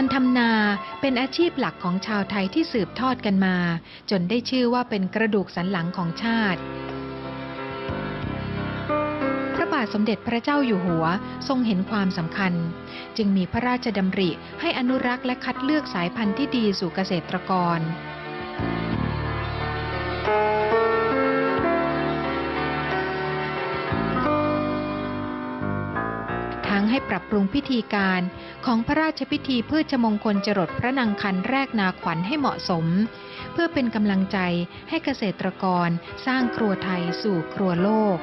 การทำนาเป็นอาชีพหลักของชาวไทยที่สืบทอดกันมา จนได้ชื่อว่าเป็นกระดูกสันหลังของชาติ พระบาทสมเด็จพระเจ้าอยู่หัวทรงเห็นความสำคัญ จึงมีพระราชดำริให้อนุรักษ์และคัดเลือกสายพันธุ์ที่ดีสู่เกษตรกร ทั้งให้ปรับปรุงพิธีการของพระราชพิธีพืชมงคลจรดพระนางคันแรกนาขวัญให้เหมาะสม เพื่อเป็นกำลังใจให้เกษตรกรสร้างครัวไทยสู่ครัวโลก